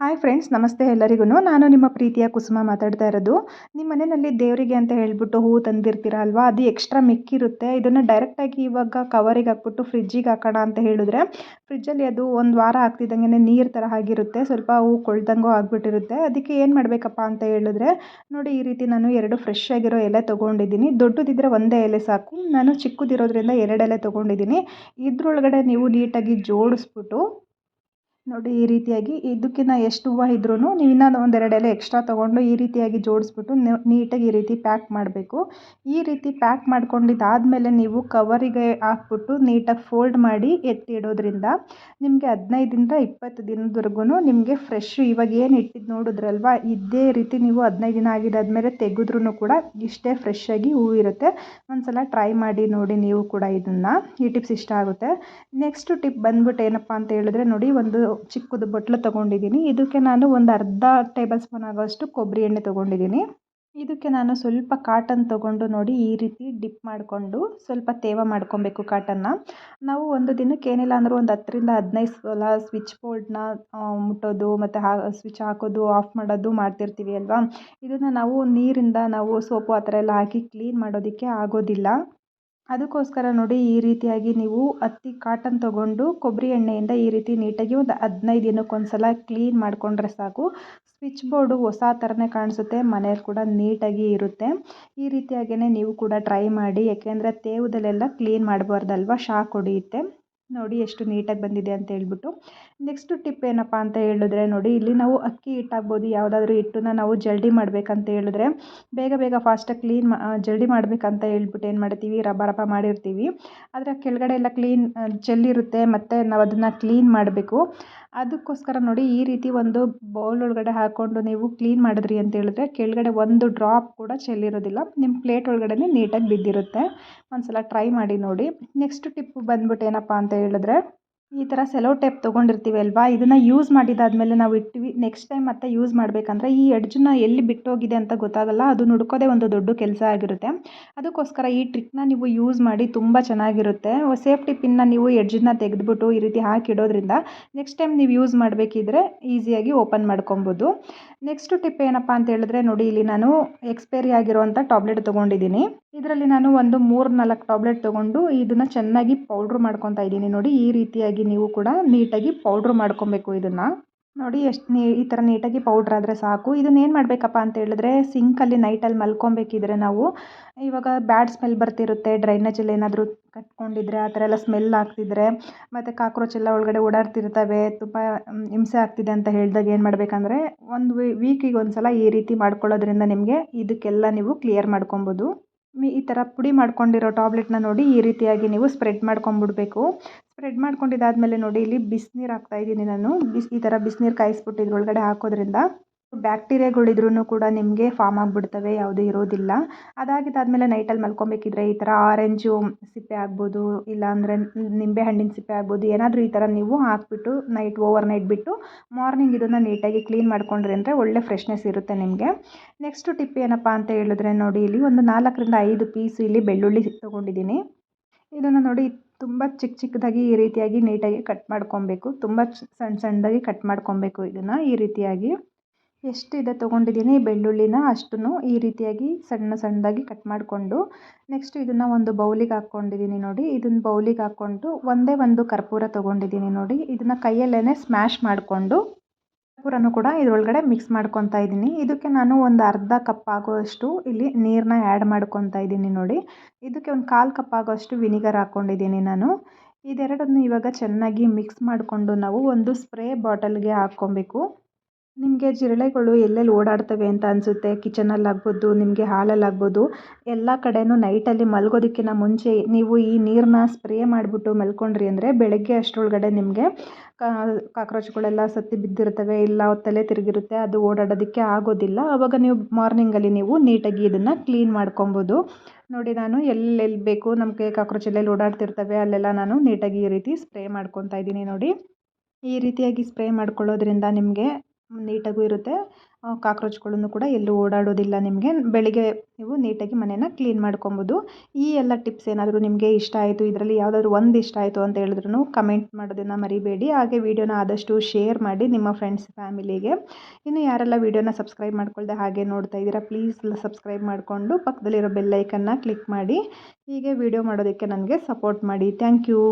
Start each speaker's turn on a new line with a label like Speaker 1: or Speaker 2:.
Speaker 1: Hi friends ನಮಸ್ತೆ ಎಲ್ಲರಿಗೂ ನಾನು ನಿಮ್ಮ ಪ್ರೀತಿಯ ಕುಸುಮ ಮಾತಾಡ್ತಾ ಇರೋದು. ನಿಮ್ಮ ಮನೆಯಲ್ಲಿ ದೇವರಿಗೆ ಅಂತ ಹೇಳ್ಬಿಟ್ಟು ಹೂವು ತಂದಿರ್ತೀರ ಅಲ್ವಾ? ಅದು ಎಕ್ಸ್ಟ್ರಾ ಮಿಕ್ಕಿರುತ್ತೆ. ಇದನ್ನು ಡೈರೆಕ್ಟಾಗಿ ಇವಾಗ ಕವರಿಗೆ ಹಾಕ್ಬಿಟ್ಟು ಫ್ರಿಜ್ಜಿಗೆ ಹಾಕೋಣ ಅಂತ ಹೇಳಿದ್ರೆ ಫ್ರಿಜ್ಜಲ್ಲಿ ಅದು ಒಂದು ವಾರ ಆಗ್ತಿದ್ದಂಗೆ ನೀರು ಥರ ಆಗಿರುತ್ತೆ. ಸ್ವಲ್ಪ ಹೂವು ಕೊಳ್ದಂಗೂ ಆಗಿಬಿಟ್ಟಿರುತ್ತೆ. ಅದಕ್ಕೆ ಏನು ಮಾಡಬೇಕಪ್ಪ ಅಂತ ಹೇಳಿದ್ರೆ, ನೋಡಿ ಈ ರೀತಿ ನಾನು ಎರಡು ಫ್ರೆಶ್ ಆಗಿರೋ ಎಲೆ ತೊಗೊಂಡಿದ್ದೀನಿ. ದೊಡ್ಡದಿದ್ದರೆ ಒಂದೇ ಎಲೆ ಸಾಕು. ನಾನು ಚಿಕ್ಕದಿರೋದ್ರಿಂದ ಎರಡು ಎಲೆ ತೊಗೊಂಡಿದ್ದೀನಿ. ಇದ್ರೊಳಗಡೆ ನೀವು ನೀಟಾಗಿ ಜೋಡಿಸ್ಬಿಟ್ಟು ನೋಡಿ, ಈ ರೀತಿಯಾಗಿ ಇದಕ್ಕಿಂತ ಎಷ್ಟು ಹೂವು ಇದ್ರೂ ನೀವು ಇನ್ನೂ ಒಂದೆರಡು ಎಲೆ ಎಕ್ಸ್ಟ್ರಾ ತೊಗೊಂಡು ಈ ರೀತಿಯಾಗಿ ಜೋಡಿಸ್ಬಿಟ್ಟು ನೀಟಾಗಿ ಈ ರೀತಿ ಪ್ಯಾಕ್ ಮಾಡಬೇಕು. ಈ ರೀತಿ ಪ್ಯಾಕ್ ಮಾಡ್ಕೊಂಡಿದ್ದಾದಮೇಲೆ ನೀವು ಕವರಿಗೆ ಹಾಕ್ಬಿಟ್ಟು ನೀಟಾಗಿ ಫೋಲ್ಡ್ ಮಾಡಿ ಎತ್ತಿಡೋದ್ರಿಂದ ನಿಮಗೆ ಹದಿನೈದರಿಂದ ಇಪ್ಪತ್ತು ದಿನದವರೆಗೂ ನಿಮಗೆ ಫ್ರೆಶ್ ಇವಾಗ ಏನು ಇಟ್ಟಿದ್ದು ನೋಡಿದ್ರಲ್ವ, ಇದೇ ರೀತಿ ನೀವು ಹದಿನೈದು ದಿನ ಆಗಿದ್ದಾದಮೇಲೆ ತೆಗೆದ್ರೂ ಕೂಡ ಇಷ್ಟೇ ಫ್ರೆಶ್ ಆಗಿ ಹೂವು ಇರುತ್ತೆ. ಒಂದ್ಸಲ ಟ್ರೈ ಮಾಡಿ ನೋಡಿ ನೀವು ಕೂಡ ಇದನ್ನು, ಈ ಟಿಪ್ಸ್ ಇಷ್ಟ ಆಗುತ್ತೆ. ನೆಕ್ಸ್ಟ್ ಟಿಪ್ ಬಂದ್ಬಿಟ್ಟು ಏನಪ್ಪ ಅಂತ ಹೇಳಿದ್ರೆ ನೋಡಿ, ಒಂದು ಚಿಕ್ಕದು ಬಟ್ಲು ತೊಗೊಂಡಿದ್ದೀನಿ. ಇದಕ್ಕೆ ನಾನು ಒಂದು ಅರ್ಧ ಟೇಬಲ್ ಸ್ಪೂನ್ ಆಗೋಷ್ಟು ಕೊಬ್ಬರಿ ಎಣ್ಣೆ ತೊಗೊಂಡಿದ್ದೀನಿ. ಇದಕ್ಕೆ ನಾನು ಸ್ವಲ್ಪ ಕಾಟನ್ ತೊಗೊಂಡು ನೋಡಿ ಈ ರೀತಿ ಡಿಪ್ ಮಾಡಿಕೊಂಡು ಸ್ವಲ್ಪ ತೇವ ಮಾಡ್ಕೊಬೇಕು ಕಾಟನ್ನ ನಾವು ಒಂದು ದಿನಕ್ಕೆ ಏನಿಲ್ಲ ಅಂದರೂ ಒಂದು ಹತ್ತರಿಂದ ಹದಿನೈದು ಸಲ ಸ್ವಿಚ್ ಬೋರ್ಡ್ನ ಮುಟ್ಟೋದು ಮತ್ತು ಹಾ ಸ್ವಿಚ್ ಹಾಕೋದು ಆಫ್ ಮಾಡೋದು ಮಾಡ್ತಿರ್ತೀವಿ ಅಲ್ವಾ? ಇದನ್ನು ನಾವು ನೀರಿಂದ ನಾವು ಸೋಪು ಆ ಥರ ಎಲ್ಲ ಹಾಕಿ ಕ್ಲೀನ್ ಮಾಡೋದಕ್ಕೆ ಆಗೋದಿಲ್ಲ. ಅದಕ್ಕೋಸ್ಕರ ನೋಡಿ ಈ ರೀತಿಯಾಗಿ ನೀವು ಹತ್ತಿ ಕಾಟನ್ ತೊಗೊಂಡು ಕೊಬ್ಬರಿ ಎಣ್ಣೆಯಿಂದ ಈ ರೀತಿ ನೀಟಾಗಿ ಒಂದು ಹದಿನೈದು ದಿನಕ್ಕೊಂದು ಸಲ ಕ್ಲೀನ್ ಮಾಡಿಕೊಂಡ್ರೆ ಸಾಕು. ಸ್ವಿಚ್ ಬೋರ್ಡು ಹೊಸ ಥರನೇ ಕಾಣಿಸುತ್ತೆ ಮನೇಲಿ ಕೂಡ ನೀಟಾಗಿ ಇರುತ್ತೆ. ಈ ರೀತಿಯಾಗಿಯೇ ನೀವು ಕೂಡ ಟ್ರೈ ಮಾಡಿ, ಯಾಕೆಂದರೆ ತೇವದಲ್ಲೆಲ್ಲ ಕ್ಲೀನ್ ಮಾಡಬಾರ್ದಲ್ವ, ಶಾಕ್ ಹೊಡೆಯುತ್ತೆ. ನೋಡಿ ಎಷ್ಟು ನೀಟಾಗಿ ಬಂದಿದೆ ಅಂತ ಹೇಳ್ಬಿಟ್ಟು. ನೆಕ್ಸ್ಟ್ ಟಿಪ್ ಏನಪ್ಪ ಅಂತ ಹೇಳಿದ್ರೆ ನೋಡಿ, ಇಲ್ಲಿ ನಾವು ಅಕ್ಕಿ ಹಿಟ್ಟಾಗ್ಬೋದು, ಯಾವುದಾದ್ರೂ ಹಿಟ್ಟನ್ನ ನಾವು ಜಲ್ಡಿ ಮಾಡಬೇಕಂತ ಹೇಳಿದ್ರೆ, ಬೇಗ ಬೇಗ ಫಾಸ್ಟಾಗಿ ಕ್ಲೀನ್ ಮಾ ಜಲ್ಡಿ ಮಾಡಬೇಕಂತ ಹೇಳ್ಬಿಟ್ಟು ಏನು ಮಾಡ್ತೀವಿ, ರಬ್ಬ ರಬ್ಬ ಮಾಡಿರ್ತೀವಿ. ಆದರೆ ಕೆಳಗಡೆ ಎಲ್ಲ ಕ್ಲೀನ್ ಚೆಲ್ಲಿರುತ್ತೆ ಮತ್ತು ನಾವು ಅದನ್ನು ಕ್ಲೀನ್ ಮಾಡಬೇಕು. ಅದಕ್ಕೋಸ್ಕರ ನೋಡಿ, ಈ ರೀತಿ ಒಂದು ಬೌಲ್ ಒಳಗಡೆ ಹಾಕ್ಕೊಂಡು ನೀವು ಕ್ಲೀನ್ ಮಾಡಿದ್ರಿ ಅಂತ ಹೇಳಿದ್ರೆ, ಕೆಳಗಡೆ ಒಂದು ಡ್ರಾಪ್ ಕೂಡ ಚೆಲ್ಲಿರೋದಿಲ್ಲ ನಿಮ್ಮ ಪ್ಲೇಟ್ ಒಳಗಡೆ ನೀಟಾಗಿ ಬಿದ್ದಿರುತ್ತೆ. ಒಂದು ಸಲ ಟ್ರೈ ಮಾಡಿ ನೋಡಿ. ನೆಕ್ಸ್ಟ್ ಟಿಪ್ ಬಂದ್ಬಿಟ್ಟು ಏನಪ್ಪ ಅಂತ ಹೇಳಿದ್ರೆ ಈ ಥರ ಸೆಲೋ ಟೇಪ್ ತೊಗೊಂಡಿರ್ತೀವಿ ಅಲ್ವಾ? ಇದನ್ನು ಯೂಸ್ ಮಾಡಿದಾದಮೇಲೆ ನಾವು ಇಟ್ವಿ ನೆಕ್ಸ್ಟ್ ಟೈಮ್ ಮತ್ತೆ ಯೂಸ್ ಮಾಡಬೇಕಂದ್ರೆ ಈ ಎಡ್ಜನ್ನ ಎಲ್ಲಿ ಬಿಟ್ಟೋಗಿದೆ ಅಂತ ಗೊತ್ತಾಗಲ್ಲ, ಅದು ನುಡ್ಕೋದೇ ಒಂದು ದೊಡ್ಡ ಕೆಲಸ ಆಗಿರುತ್ತೆ. ಅದಕ್ಕೋಸ್ಕರ ಈ ಟ್ರಿಕ್ನ ನೀವು ಯೂಸ್ ಮಾಡಿ ತುಂಬ ಚೆನ್ನಾಗಿರುತ್ತೆ. ಸೇಫ್ಟಿ ಪಿನ್ನ ನೀವು ಎಡ್ಜನ್ನ ತೆಗೆದುಬಿಟ್ಟು ಈ ರೀತಿ ಹಾಕಿಡೋದ್ರಿಂದ ನೆಕ್ಸ್ಟ್ ಟೈಮ್ ನೀವು ಯೂಸ್ ಮಾಡಬೇಕಿದ್ರೆ ಈಸಿಯಾಗಿ ಓಪನ್ ಮಾಡ್ಕೊಬೋದು. ನೆಕ್ಸ್ಟ್ ಟಿಪ್ ಏನಪ್ಪ ಅಂತ ಹೇಳಿದ್ರೆ ನೋಡಿ, ಇಲ್ಲಿ ನಾನು ಎಕ್ಸ್ಪೈರಿ ಆಗಿರುವಂಥ ಟಾಬ್ಲೆಟ್ ತೊಗೊಂಡಿದ್ದೀನಿ. ಇದರಲ್ಲಿ ನಾನು ಒಂದು ಮೂರು ನಾಲ್ಕು ಟ್ಯಾಬ್ಲೆಟ್ ತೊಗೊಂಡು ಇದನ್ನು ಚೆನ್ನಾಗಿ ಪೌಡ್ರ್ ಮಾಡ್ಕೊತಾ ಇದ್ದೀನಿ. ನೋಡಿ, ಈ ರೀತಿಯಾಗಿ ನೀವು ಕೂಡ ನೀಟಾಗಿ ಪೌಡ್ರ್ ಮಾಡ್ಕೊಬೇಕು ಇದನ್ನು. ನೋಡಿ, ಎಷ್ಟು ನೀ, ಈ ಥರ ನೀಟಾಗಿ ಪೌಡ್ರ್ ಆದರೆ ಸಾಕು. ಇದನ್ನ ಏನು ಮಾಡಬೇಕಪ್ಪ ಅಂತ ಹೇಳಿದ್ರೆ ಸಿಂಕಲ್ಲಿ ನೈಟಲ್ಲಿ ಮಲ್ಕೊಬೇಕಿದ್ರೆ ನಾವು ಇವಾಗ ಬ್ಯಾಡ್ ಸ್ಮೆಲ್ ಬರ್ತಿರುತ್ತೆ. ಡ್ರೈನೇಜಲ್ಲಿ ಏನಾದರೂ ಕಟ್ಕೊಂಡಿದ್ರೆ, ಆ ಥರ ಎಲ್ಲ ಸ್ಮೆಲ್ ಆಗ್ತಿದ್ರೆ, ಮತ್ತು ಕಾಕ್ರೋಚ್ ಎಲ್ಲ ಒಳಗಡೆ ಓಡಾಡ್ತಿರ್ತವೆ ತುಂಬ ಹಿಂಸೆ ಆಗ್ತಿದೆ ಅಂತ ಹೇಳಿದಾಗ ಏನು ಮಾಡಬೇಕಂದ್ರೆ, ಒಂದು ವೀಕಿಗೆ ಒಂದು ಸಲ ಈ ರೀತಿ ಮಾಡ್ಕೊಳ್ಳೋದ್ರಿಂದ ನಿಮಗೆ ಇದಕ್ಕೆಲ್ಲ ನೀವು ಕ್ಲಿಯರ್ ಮಾಡ್ಕೊಬೋದು. ಈ ಥರ ಪುಡಿ ಮಾಡ್ಕೊಂಡಿರೋ ಟಾಬ್ಲೆಟ್ನ ನೋಡಿ ಈ ರೀತಿಯಾಗಿ ನೀವು ಸ್ಪ್ರೆಡ್ ಮಾಡ್ಕೊಂಬಿಡ್ಬೇಕು ಸ್ಪ್ರೆಡ್ ಮಾಡ್ಕೊಂಡಿದ್ದಾದಮೇಲೆ ನೋಡಿ ಇಲ್ಲಿ ಬಿಸಿನೀರು ಹಾಕ್ತಾಯಿದ್ದೀನಿ ನಾನು. ಬಿಸಿ ಈ ಥರ ಬಿಸಿನೀರು ಕಾಯಿಸ್ಬಿಟ್ಟು ಇದ್ರೊಳಗಡೆ ಹಾಕೋದ್ರಿಂದ ಬ್ಯಾಕ್ಟೀರಿಯಾಗಳಿದ್ರೂ ಕೂಡ ನಿಮಗೆ ಫಾರ್ಮ್ ಆಗಿಬಿಡ್ತವೆ, ಯಾವುದೂ ಇರೋದಿಲ್ಲ. ಅದಾಗಿದ್ದಾದಮೇಲೆ ನೈಟಲ್ಲಿ ಮಲ್ಕೊಬೇಕಿದ್ರೆ ಈ ಥರ ಆರೆಂಜು ಸಿಪ್ಪೆ ಆಗ್ಬೋದು, ಇಲ್ಲಾಂದರೆ ನಿಂಬೆ ಹಣ್ಣಿನ ಸಿಪ್ಪೆ ಆಗ್ಬೋದು, ಏನಾದರೂ ಈ ಥರ ನೀವು ಹಾಕ್ಬಿಟ್ಟು ನೈಟ್ ಓವರ್ ನೈಟ್ ಬಿಟ್ಟು ಮಾರ್ನಿಂಗ್ ಇದನ್ನು ನೀಟಾಗಿ ಕ್ಲೀನ್ ಮಾಡ್ಕೊಂಡ್ರಿ ಅಂದರೆ ಒಳ್ಳೆ ಫ್ರೆಶ್ನೆಸ್ ಇರುತ್ತೆ ನಿಮಗೆ. ನೆಕ್ಸ್ಟ್ ಟಿಪ್ ಏನಪ್ಪ ಅಂತ ಹೇಳಿದ್ರೆ ನೋಡಿ, ಇಲ್ಲಿ ಒಂದು ನಾಲ್ಕರಿಂದ ಐದು ಪೀಸ್ ಇಲ್ಲಿ ಬೆಳ್ಳುಳ್ಳಿ ತೊಗೊಂಡಿದ್ದೀನಿ. ಇದನ್ನು ನೋಡಿ ತುಂಬ ಚಿಕ್ಕ ಚಿಕ್ಕದಾಗಿ ಈ ರೀತಿಯಾಗಿ ನೀಟಾಗಿ ಕಟ್ ಮಾಡ್ಕೊಬೇಕು, ತುಂಬ ಸಣ್ಣ ಸಣ್ಣದಾಗಿ ಕಟ್ ಮಾಡ್ಕೊಬೇಕು ಇದನ್ನು ಈ ರೀತಿಯಾಗಿ. ಎಷ್ಟಿದೆ ತೊಗೊಂಡಿದ್ದೀನಿ ಬೆಳ್ಳುಳ್ಳಿನ ಅಷ್ಟನ್ನು ಈ ರೀತಿಯಾಗಿ ಸಣ್ಣ ಸಣ್ಣದಾಗಿ ಕಟ್ ಮಾಡಿಕೊಂಡು ನೆಕ್ಸ್ಟ್ ಇದನ್ನು ಒಂದು ಬೌಲಿಗೆ ಹಾಕ್ಕೊಂಡಿದ್ದೀನಿ ನೋಡಿ. ಇದನ್ನು ಬೌಲಿಗೆ ಹಾಕ್ಕೊಂಡು ಒಂದೇ ಒಂದು ಕರ್ಪೂರ ತೊಗೊಂಡಿದ್ದೀನಿ ನೋಡಿ. ಇದನ್ನು ಕೈಯಲ್ಲೇ ಸ್ಮ್ಯಾಶ್ ಮಾಡಿಕೊಂಡು ಕರ್ಪೂರನೂ ಕೂಡ ಇದರೊಳಗಡೆ ಮಿಕ್ಸ್ ಮಾಡ್ಕೊತಾ ಇದ್ದೀನಿ. ಇದಕ್ಕೆ ನಾನು ಒಂದು ಅರ್ಧ ಕಪ್ ಆಗೋಷ್ಟು ಇಲ್ಲಿ ನೀರನ್ನ ಆ್ಯಡ್ ಮಾಡ್ಕೊತಾ ಇದ್ದೀನಿ ನೋಡಿ. ಇದಕ್ಕೆ ಒಂದು ಕಾಲು ಕಪ್ ಆಗೋಷ್ಟು ವಿನಿಗರ್ ಹಾಕ್ಕೊಂಡಿದ್ದೀನಿ ನಾನು. ಇದೆರಡನ್ನು ಇವಾಗ ಚೆನ್ನಾಗಿ ಮಿಕ್ಸ್ ಮಾಡಿಕೊಂಡು ನಾವು ಒಂದು ಸ್ಪ್ರೇ ಬಾಟಲ್ಗೆ ಹಾಕ್ಕೊಬೇಕು. ನಿಮಗೆ ಜಿರಳೆಗಳು ಎಲ್ಲೆಲ್ಲಿ ಓಡಾಡ್ತವೆ ಅಂತ ಅನಿಸುತ್ತೆ? ಕಿಚನಲ್ಲಾಗ್ಬೋದು ನಿಮಗೆ ಹಾಲಲ್ಲಾಗ್ಬೋದು ಎಲ್ಲ ಕಡೆಯೂ ನೈಟಲ್ಲಿ ಮಲಗೋದಕ್ಕಿಂತ ಮುಂಚೆ ನೀವು ಈ ನೀರನ್ನ ಸ್ಪ್ರೇ ಮಾಡಿಬಿಟ್ಟು ಮಲ್ಕೊಂಡ್ರಿ ಅಂದರೆ ಬೆಳಗ್ಗೆ ಅಷ್ಟರೊಳಗಡೆ ನಿಮಗೆ ಕಾಕ್ರೋಚ್ಗಳೆಲ್ಲ ಸತ್ತಿ ಬಿದ್ದಿರ್ತವೆ, ಇಲ್ಲ ತಲೆ ತಿರುಗಿರುತ್ತೆ, ಅದು ಓಡಾಡೋದಕ್ಕೆ ಆಗೋದಿಲ್ಲ. ಆವಾಗ ನೀವು ಮಾರ್ನಿಂಗಲ್ಲಿ ನೀವು ನೀಟಾಗಿ ಇದನ್ನು ಕ್ಲೀನ್ ಮಾಡ್ಕೊಬೋದು. ನೋಡಿ, ನಾನು ಎಲ್ಲೆಲ್ಲಿ ಬೇಕು, ನಮಗೆ ಕಾಕ್ರೋಚ್ ಎಲ್ಲೆಲ್ಲಿ ಓಡಾಡ್ತಿರ್ತವೆ, ಅಲ್ಲೆಲ್ಲ ನಾನು ನೀಟಾಗಿ ಈ ರೀತಿ ಸ್ಪ್ರೇ ಮಾಡ್ಕೊತಾ ಇದ್ದೀನಿ ನೋಡಿ. ಈ ರೀತಿಯಾಗಿ ಸ್ಪ್ರೇ ಮಾಡ್ಕೊಳ್ಳೋದ್ರಿಂದ ನಿಮಗೆ ನೀಟಾಗೂ ಇರುತ್ತೆ. ಕಾಕ್ರೋಚ್ಗಳನ್ನು ಕೂಡ ಎಲ್ಲೂ ಓಡಾಡೋದಿಲ್ಲ ನಿಮಗೆ. ಬೆಳಿಗ್ಗೆ ನೀವು ನೀಟಾಗಿ ಮನೇನ ಕ್ಲೀನ್ ಮಾಡ್ಕೊಬೋದು. ಈ ಎಲ್ಲ ಟಿಪ್ಸ್ ಏನಾದರೂ ನಿಮಗೆ ಇಷ್ಟ ಆಯಿತು, ಇದರಲ್ಲಿ ಯಾವುದಾದ್ರೂ ಒಂದು ಇಷ್ಟ ಆಯಿತು ಅಂತ ಹೇಳಿದ್ರು ಕಮೆಂಟ್ ಮಾಡೋದನ್ನು ಮರಿಬೇಡಿ. ಹಾಗೆ ವಿಡಿಯೋನ ಆದಷ್ಟು ಶೇರ್ ಮಾಡಿ ನಿಮ್ಮ ಫ್ರೆಂಡ್ಸ್, ಫ್ಯಾಮಿಲಿಗೆ. ಇನ್ನು ಯಾರೆಲ್ಲ ವಿಡಿಯೋನ ಸಬ್ಸ್ಕ್ರೈಬ್ ಮಾಡ್ಕೊಳ್ದೆ ಹಾಗೆ ನೋಡ್ತಾ ಇದ್ದೀರಾ, ಪ್ಲೀಸ್ ಸಬ್ಸ್ಕ್ರೈಬ್ ಮಾಡಿಕೊಂಡು ಪಕ್ಕದಲ್ಲಿರೋ ಬೆಲ್ಲೈಕನ್ನ ಕ್ಲಿಕ್ ಮಾಡಿ. ಹೀಗೆ ವಿಡಿಯೋ ಮಾಡೋದಕ್ಕೆ ನನಗೆ ಸಪೋರ್ಟ್ ಮಾಡಿ. Thank you.